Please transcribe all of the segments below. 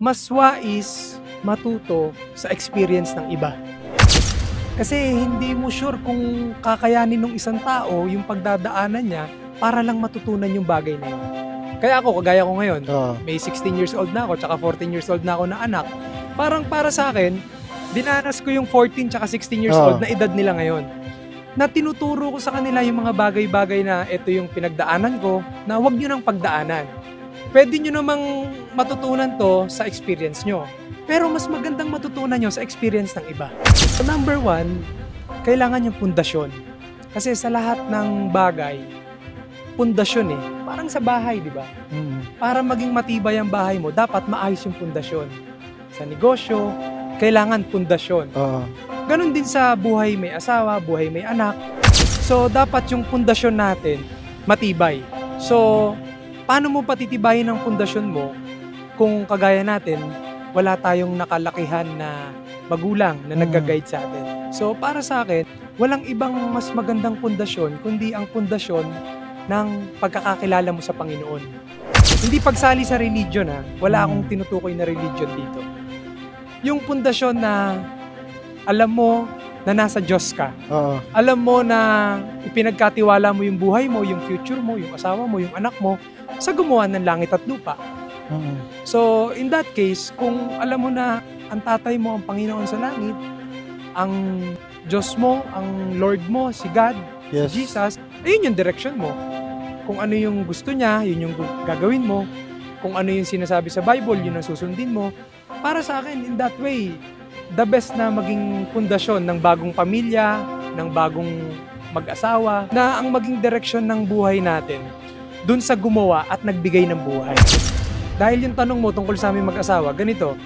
mas wais matuto sa experience ng iba. Kasi hindi mo sure kung kakayanin ng isang tao yung pagdadaanan niya para lang matutunan yung bagay na yun. Kaya ako, kagaya ko ngayon, Oo. may 16 years old na ako, tsaka 14 years old na ako na anak. Parang para sa akin, dinanas ko yung 14 tsaka 16 years Oo. old na edad nila ngayon. Na tinuturo ko sa kanila yung mga bagay-bagay na ito yung pinagdaanan ko, na wag nyo nang pagdaanan. Pwede nyo namang matutunan to sa experience nyo. Pero mas magandang matutunan nyo sa experience ng iba. So number one, kailangan yung pundasyon. Kasi sa lahat ng bagay, pundasyon eh. Parang sa bahay, di ba? Mm. para maging matibay ang bahay mo, dapat maayos yung pundasyon. Sa negosyo, kailangan pundasyon. Oo. Ganon din sa buhay may asawa, buhay may anak. So, dapat yung pundasyon natin matibay. So, paano mo patitibayin ang pundasyon mo kung kagaya natin, wala tayong nakalakihan na magulang na Mm. nagga-guide sa atin. So, para sa akin, walang ibang mas magandang pundasyon kundi ang pundasyon ng pagkakakilala mo sa Panginoon. Hindi pagsali sa religion ha. Wala Mm. akong tinutukoy na religion dito. Yung pundasyon na alam mo na nasa Diyos ka. Oo. Alam mo na ipinagkatiwala mo yung buhay mo, yung future mo, yung asawa mo, yung anak mo sa gumawa ng langit at lupa. Mm. So, in that case, kung alam mo na ang tatay mo ang Panginoon sa langit, ang Diyos mo, ang Lord mo, si God, Yes. si Jesus, ayun yung direction mo. Kung ano yung gusto niya, yun yung gagawin mo. Kung ano yung sinasabi sa Bible, yun ang susundin mo. Para sa akin, in that way, the best na maging pundasyon ng bagong pamilya, ng bagong mag-asawa, na ang maging direksyon ng buhay natin dun sa gumawa at nagbigay ng buhay. Dahil yung tanong mo tungkol sa aming mag-asawa, ganito,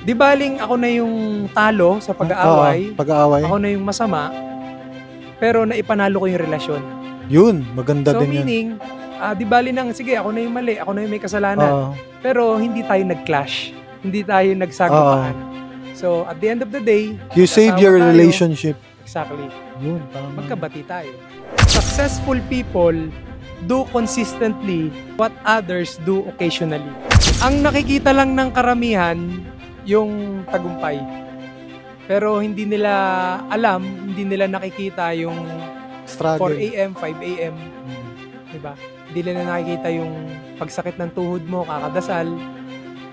di baling ako na yung talo sa pag-aaway, Oo, Pag-aaway. ako na yung masama, pero naipanalo ko yung relasyon. Yun, maganda So din yun. meaning, ah, di bali nang, sige, ako na yung mali, ako na yung may kasalanan. Oo. Pero hindi tayo nag-clash. Hindi tayo nagsagupaan. So, at the end of the day, You save your tayo. relationship. exactly, Yun, tama. magkabati tayo. Successful people do consistently what others do occasionally. Ang nakikita lang ng karamihan, yung tagumpay. Pero hindi nila alam, hindi nila nakikita yung 4 Struggle. a.m., 5 a.m., Mm. di ba? Hindi nila nakikita yung pagsakit ng tuhod mo, kakadasal,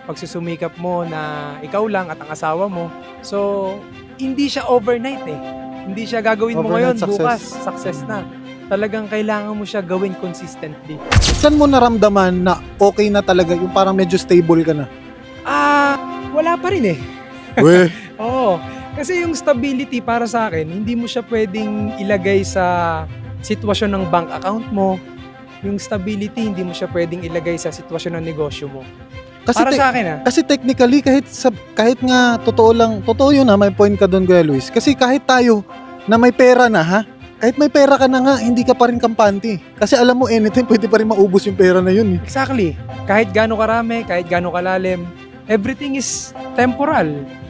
pagsusumikap mo na ikaw lang at ang asawa mo. So, hindi siya overnight eh. Hindi siya gagawin mo ngayon, Overnight bukas, success. success na. Talagang kailangan mo siya gawin consistently. Saan mo naramdaman na okay na talaga, yung parang medyo stable ka na? Ah, wala pa rin eh. Weh. Oo. Kasi yung stability para sa akin, hindi mo siya pwedeng ilagay sa sitwasyon ng bank account mo. Yung stability, hindi mo siya pwedeng ilagay sa sitwasyon ng negosyo mo. Kasi, para te- sa akin ah. kasi technically, kahit, sa, kahit nga totoo lang, totoo yun ha, may point ka doon, Kuya Luis. Kasi kahit tayo na may pera na ha, kahit may pera ka na nga, hindi ka pa rin kampante. Kasi alam mo, anytime pwede pa rin maubos yung pera na yun eh. Exactly. Kahit gaano karami, kahit gaano kalalim, everything is temporal,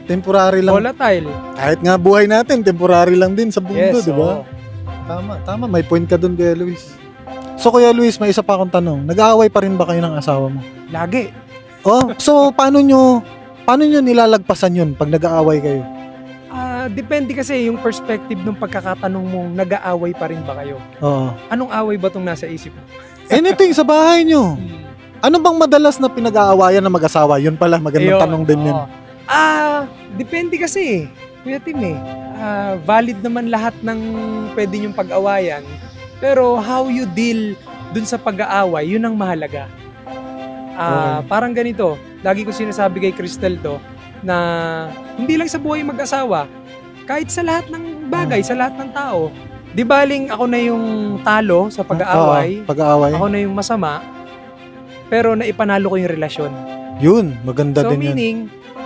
Temporary lang. volatile. Kahit nga buhay natin, temporary lang din sa mundo, Yes, di ba? Tama, tama. May point ka doon, Kuya Luis. So, Kuya Luis, may isa pa akong tanong. Nag-aaway pa rin ba kayo ng asawa mo? Lagi. Oh, so paano nyo paano nyo nilalagpasan yun pag nag-aaway kayo? Ah, depende kasi yung perspective ng pagkakatanong mong nag-aaway pa rin ba kayo? Oo. Anong away ba tong nasa isip mo? Anything sa bahay nyo. Ano bang madalas na pinag-aawayan ng mag-asawa? Yun pala, magandang Ayun, tanong din yun. oo. Ah, depende kasi. Kuya Tim eh. Ah, valid naman lahat ng pwede nyong pag-awayan. Pero how you deal dun sa pag-aaway, yun ang mahalaga. Ah, Okay. parang ganito. Lagi ko sinasabi kay Crystal to na hindi lang sa buhay mag-asawa, kahit sa lahat ng bagay, Hmm. sa lahat ng tao. Di baling ako na yung talo sa pag-aaway, Oo, pag-aaway. ako na yung masama, pero naipanalo ko yung relasyon. Yun, maganda So din yun. meaning,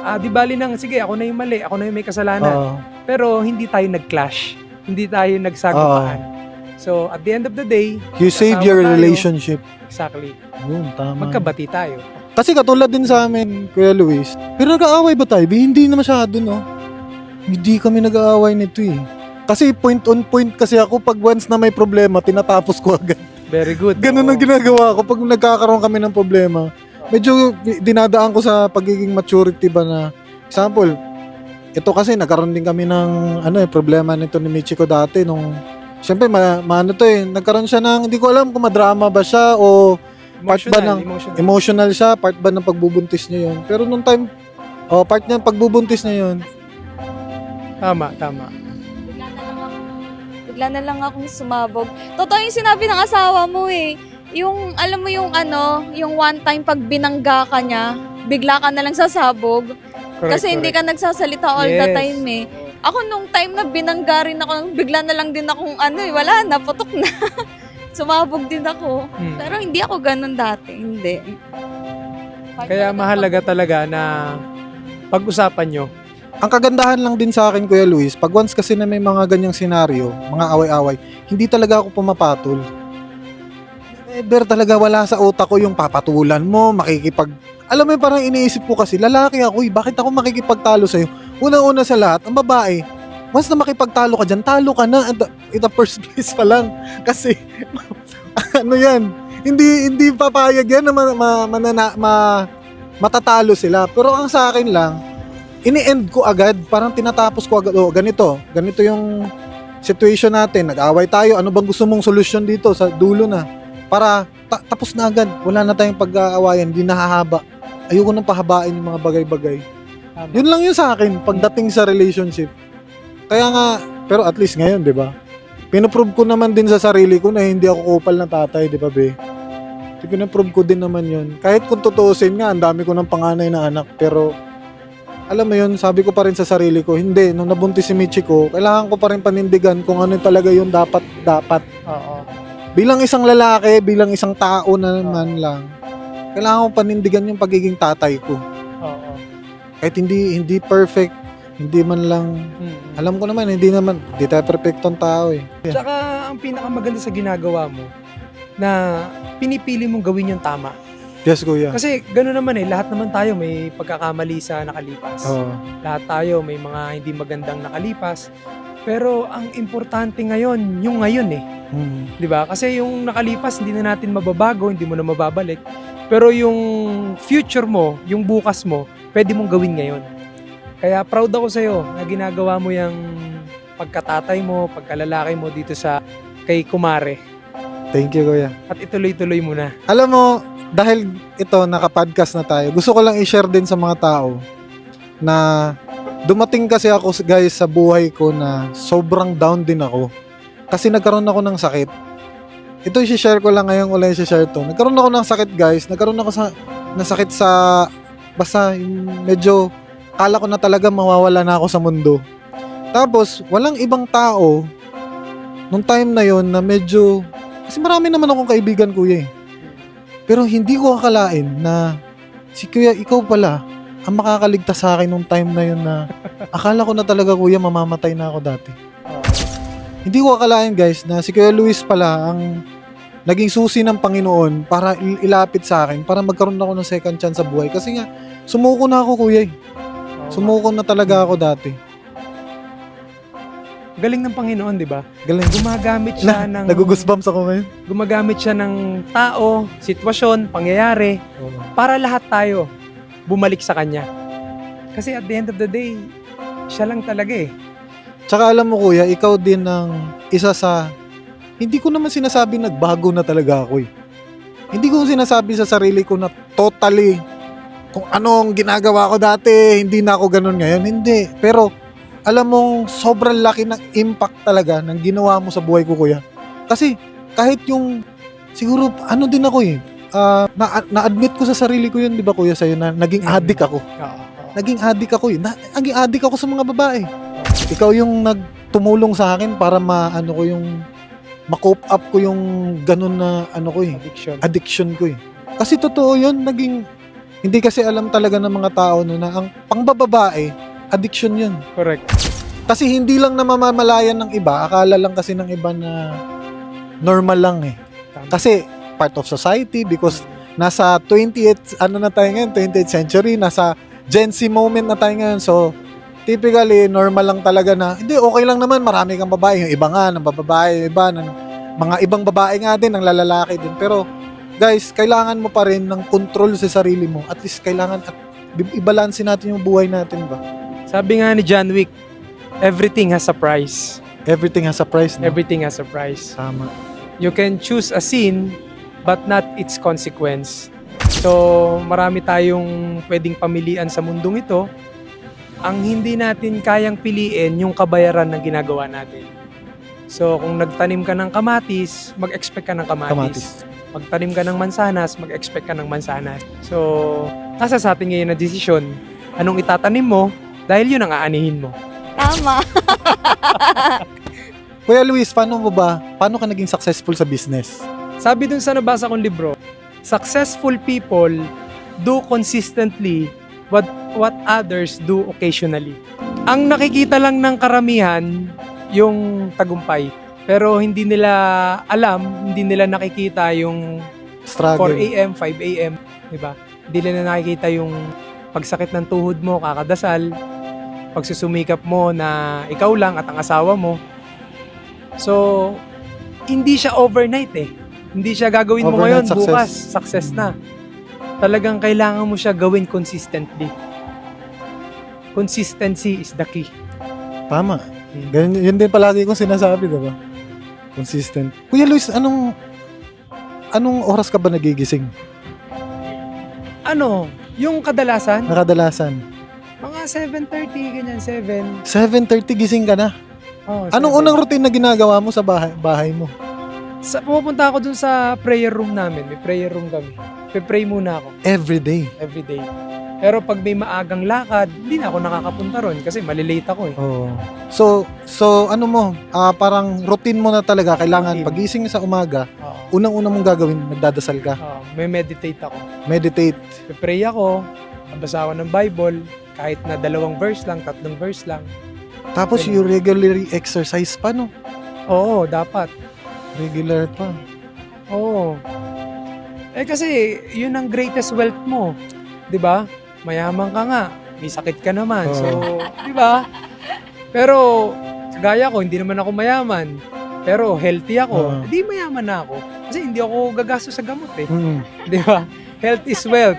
ah, di bali nang, sige, ako na yung mali, ako na yung may kasalanan. Oo. Pero hindi tayo nag-clash. Hindi tayo nagsagupaan. So, at the end of the day, you save your tayo. relationship. exactly, Yun, tama. magkabati tayo. Kasi katulad din sa amin, Kuya Luis. Pero nag-aaway ba tayo? Hindi na masyado, no? Hindi kami nag-aaway nito eh. Kasi point on point kasi ako pag once na may problema, tinatapos ko agad. Very good. Ganun Oo. ang ginagawa ko pag nagkakaroon kami ng problema. medyo dinadaan ko sa pagiging maturity ba na example, ito kasi nagkaroon din kami ng ano eh problema nito ni Michiko dati nung Siyempre, ma, maano to eh, nagkaroon siya ng, hindi ko alam kung madrama ba siya o Part ba ng- emotional. emotional siya, part ba ng pagbubuntis niya yun. Pero nung time, oh, part niya, pagbubuntis niya yun, Tama, tama. Bigla na lang ako, bigla na lang akong sumabog. Totoo yung sinabi ng asawa mo eh. Yung, alam mo yung ano, yung one time pag binangga ka niya, bigla ka na lang sasabog. Correct, kasi hindi ka nagsasalita all the Yes. time eh. Ako nung time na binangga rin ako, bigla na lang din akong ano eh, wala na, putok na. Sumabog din ako. Hmm. Pero hindi ako ganun dati, hindi. Kaya mahalaga talaga na pag-usapan nyo. ang kagandahan lang din sa akin, Kuya Luis, pag once kasi na may mga ganyang senaryo, mga away-away, hindi talaga ako pumapatol. Never talaga wala sa utak ko yung papatulan mo, makikipag... Alam mo, parang iniisip ko kasi, lalaki ako eh, bakit ako makikipagtalo sa'yo? Una-una sa lahat, ang babae, once na makipagtalo ka dyan, talo ka na at in the first place pa lang. Kasi, ano yan, hindi hindi papayag yan na ma, ma, manana- ma- matatalo sila. Pero ang sa akin lang, ini-end ko agad, parang tinatapos ko agad, oh, ganito, ganito yung situation natin, nag-away tayo, ano bang gusto mong solusyon dito sa dulo na? Para ta- tapos na agad, wala na tayong pag-aawayan, hindi nahahaba. Ayoko nang pahabain yung mga bagay-bagay. Tama. Yun lang yun sa akin, pagdating sa relationship. Kaya nga, pero at least ngayon, di ba? Pinoprove ko naman din sa sarili ko na hindi ako kupal na tatay, di ba, be? Pinoprove ko din naman yun. Kahit kung tutuusin nga, ang dami ko ng panganay na anak, pero alam mo yun, sabi ko pa rin sa sarili ko, hindi, nung nabuntis si Michiko, kailangan ko pa rin panindigan kung ano talaga yung dapat, dapat. Oo. Bilang isang lalaki, bilang isang tao na naman lang, kailangan ko panindigan yung pagiging tatay ko. Oo. Kahit hindi, hindi perfect, hindi man lang Hmm. alam ko naman, hindi naman, hindi tayo perfectong tao eh. Tsaka ang pinakamaganda sa ginagawa mo na pinipili mong gawin yung tama. Yes, kuya. Kasi gano'n naman eh, lahat naman tayo may pagkakamali sa nakalipas. Oo. Lahat tayo may mga hindi magandang nakalipas. Pero ang importante ngayon, yung ngayon eh. Mm. 'Di ba? Kasi yung nakalipas hindi na natin mababago, hindi mo na mababalik. Pero yung future mo, yung bukas mo, pwede mong gawin ngayon. Kaya proud ako sa'yo na ginagawa mo yung pagkatatay mo, pagkalalaki mo dito sa kay Kumare. Thank you, kuya. At ituloy-tuloy mo na. Alam mo, dahil ito, naka-podcast na tayo, gusto ko lang i-share din sa mga tao na dumating kasi ako, guys, sa buhay ko na sobrang down din ako. Kasi nagkaroon ako ng sakit. Ito i-share ko lang ngayon ulit i-share to. Nagkaroon ako ng sakit, guys. Nagkaroon ako sa, ng sakit sa, basta medyo, kala ko na talaga mawawala na ako sa mundo. Tapos, walang ibang tao, nung time na yon na medyo, kasi marami naman akong kaibigan, kuya eh. Pero hindi ko akalain na si kuya, ikaw pala, ang makakaligtas sa akin nung time na yun na akala ko na talaga kuya mamamatay na ako dati. Hindi ko akalain guys na si Kuya Luis pala ang naging susi ng Panginoon para il- ilapit sa akin para magkaroon ako ng second chance sa buhay. Kasi nga, sumuko na ako kuya eh. Sumuko na talaga ako dati. Galing ng Panginoon, 'di ba? Galing. Gumagamit siya ng Nagugusbumps ako ngayon. gumagamit siya ng tao, sitwasyon, pangyayari para lahat tayo bumalik sa kanya. Kasi at the end of the day, siya lang talaga eh. Tsaka alam mo kuya, ikaw din ang isa sa hindi ko naman sinasabi nagbago na talaga ako eh. Hindi ko sinasabi sa sarili ko na totally kung anong ginagawa ko dati, hindi na ako ganun ngayon. Hindi. Pero alam mo, sobrang laki ng impact talaga ng ginawa mo sa buhay ko kuya. Kasi kahit yung siguro ano din ako eh. Ah, na, na-admit ko sa sarili ko yun, di ba kuya, sa'yo na naging Mm. addict ako naging addict ako eh. Na, naging addict ako sa mga babae. Ikaw yung nagtumulong sa akin para ma ano ko yung ma-cope up ko yung ganun na ano ko eh, Addiction. addiction ko eh. Kasi totoo yun, naging hindi kasi alam talaga ng mga tao no na ang pangbababae, addiction yun. Correct. Kasi hindi lang namamalayan ng iba, akala lang kasi ng iba na normal lang eh. Kasi part of society because nasa 28th ano na tayo ngayon, 20th century, nasa Gen Z moment na tayo ngayon. So, typically, normal lang talaga na, hindi, okay lang naman, marami kang babae. Yung iba nga, ng babae, yung iba, ng mga ibang babae nga din, ng lalaki din. Pero, guys, kailangan mo pa rin ng control sa sarili mo. At least kailangan at i- i-balance natin yung buhay natin ba? Sabi nga ni John Wick, everything has a price. Everything has a price. No? Everything has a price. Tama. You can choose a sin, but not its consequence. So, marami tayong pwedeng pamilian sa mundong ito. Ang hindi natin kayang piliin yung kabayaran ng ginagawa natin. So, kung nagtanim ka ng kamatis, mag-expect ka ng kamatis. Kamatis. Magtanim ka ng mansanas, mag-expect ka ng mansanas. So, nasa sa atin ngayon na desisyon, anong itatanim mo dahil yun ang aanihin mo. Tama. Kuya Luis, paano mo ba, paano ka naging successful sa business? Sabi dun sa nabasa kong libro, successful people do consistently what what others do occasionally. Ang nakikita lang ng karamihan yung tagumpay. Pero hindi nila alam, hindi nila nakikita yung 4 Struggle. a.m., 5 a.m., di ba? Hindi nila nakikita yung pagsakit ng tuhod mo, kakadasal, pagsusumikap mo na ikaw lang at ang asawa mo. So, hindi siya overnight eh. Hindi siya gagawin mo ngayon, success. bukas, success na. Talagang kailangan mo siya gawin consistently. Consistency is the key. Tama. Ganyan, yun din palagi kong sinasabi, di ba? Consistent. Kuya Luis, anong anong oras ka ba nagigising? Ano, yung kadalasan, Nakadalasan. mga 7.30, ganyan, 7. 7.30 gising ka na. Oh, Anong 7. unang routine na ginagawa mo sa bahay, bahay mo? Sa, pumupunta ako dun sa prayer room namin. May prayer room kami. Pe-pray muna ako Every day. every day. Pero pag may maagang lakad, hindi na ako nakakapunta ron kasi malilate ako eh. Oo. So, so ano mo, ah, parang routine mo na talaga. Kailangan Routine. pagising sa umaga, Oo. unang-una mong gagawin, magdadasal ka. Oo, may meditate ako. Meditate. Pe-pray ako, nabasa ako ng Bible, kahit na dalawang verse lang, tatlong verse lang. Tapos Ganun. you regularly exercise pa, no? Oo, dapat. Regular pa. Oo. Eh kasi, yun ang greatest wealth mo. 'Di ba? Mayaman ka nga. May sakit ka naman. Oo. So, 'di ba? Pero, gaya ko, hindi naman ako mayaman. Pero healthy ako. Oo. Hindi mayaman na ako. Kasi hindi ako gagastos sa gamot eh. Mm. 'Di ba? Health is wealth.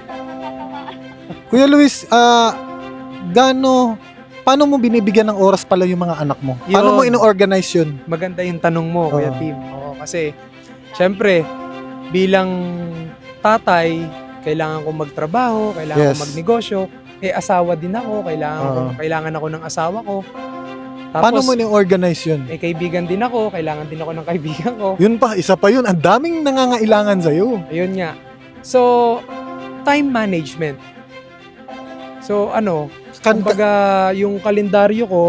Kuya Luis, ah, gaano, paano mo binibigyan ng oras pala yung mga anak mo? Paano Yun. mo ino-organize yun? Maganda yung tanong mo, Kuya Oo. Tim. Oo, kasi, syempre, bilang tatay, kailangan ko magtrabaho, kailangan Yes. ko magnegosyo. Eh, asawa din ako, kailangan, ko, Oo. kailangan ako ng asawa ko. Tapos, Paano mo ino-organize yun? may kaibigan din ako, kailangan din ako ng kaibigan ko. Yun pa, isa pa yun. Ang daming nangangailangan sa'yo. Ayun nga. So, time management. So, ano, Kan- kumbaga, yung kalendaryo ko,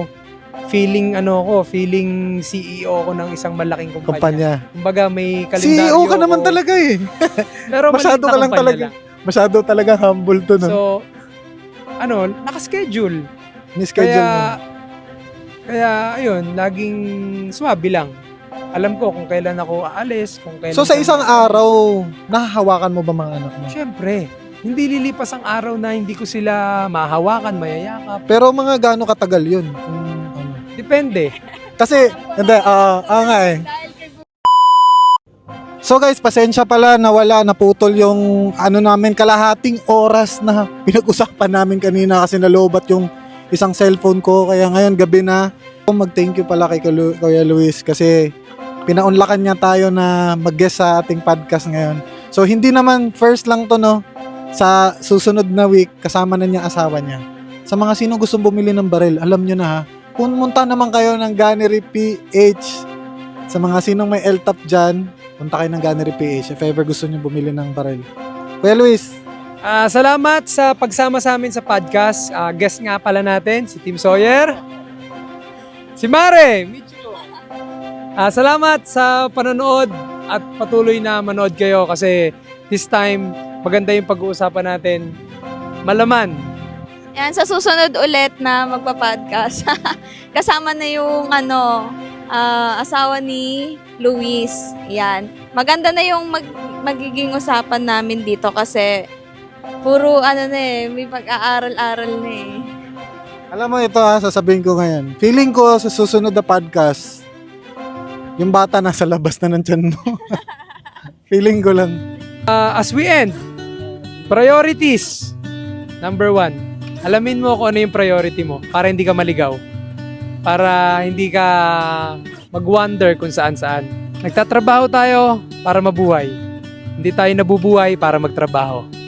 feeling ano ko, feeling CEO ko ng isang malaking kumpanya. kampanya. Kumbaga, may kalendaryo CEO ka naman ko. talaga eh. Pero Masyado maliit na ka lang kumpanya talaga. Masyado talaga humble to, no? So, ano, nakaschedule. Ni-schedule Kaya, mo. kaya, ayun, laging swabe lang. Alam ko kung kailan ako aalis, kung kailan... So sa isang araw, nahahawakan mo ba mga anak mo? Siyempre, hindi lilipas ang araw na hindi ko sila mahawakan, mayayakap. Pero mga gaano katagal yun? Kung ano. Depende. Kasi, hindi, ah, ah nga eh. So guys, pasensya pala na wala, naputol yung ano namin, kalahating oras na pinag-usapan namin kanina kasi nalobat yung isang cellphone ko. Kaya ngayon, gabi na. Mag-thank you pala kay Kuya Luis kasi pinaunlakan niya tayo na mag-guest sa ating podcast ngayon. So hindi naman first lang to no, sa susunod na week kasama na niya asawa niya. Sa mga sino gustong bumili ng baril, alam nyo na ha, pumunta naman kayo ng Gunnery PH. Sa mga sinong may LTAP dyan, punta kayo ng Gunnery PH if ever gusto nyo bumili ng baril. Kuya Luis, Ah, salamat sa pagsama sa amin sa podcast. Ah, guest nga pala natin, si Tim Sawyer. Si Mare, Michio. Ah, salamat sa panonood at patuloy na manood kayo kasi this time maganda yung pag-uusapan natin. Malaman. Yan, sa susunod ulit na magpa-podcast. Kasama na yung ano, ah, asawa ni Luis. Yan. Maganda na yung mag- magiging usapan namin dito kasi puro ano na eh, may pag-aaral-aral na eh. alam mo ito ha, sasabihin ko ngayon. Feeling ko sa susunod na podcast, yung bata nasa labas na ng tiyan mo. Feeling ko lang. Uh, as we end, priorities. Number one, alamin mo kung ano yung priority mo para hindi ka maligaw. Para hindi ka mag-wonder kung saan-saan. Nagtatrabaho tayo para mabuhay. Hindi tayo nabubuhay para magtrabaho.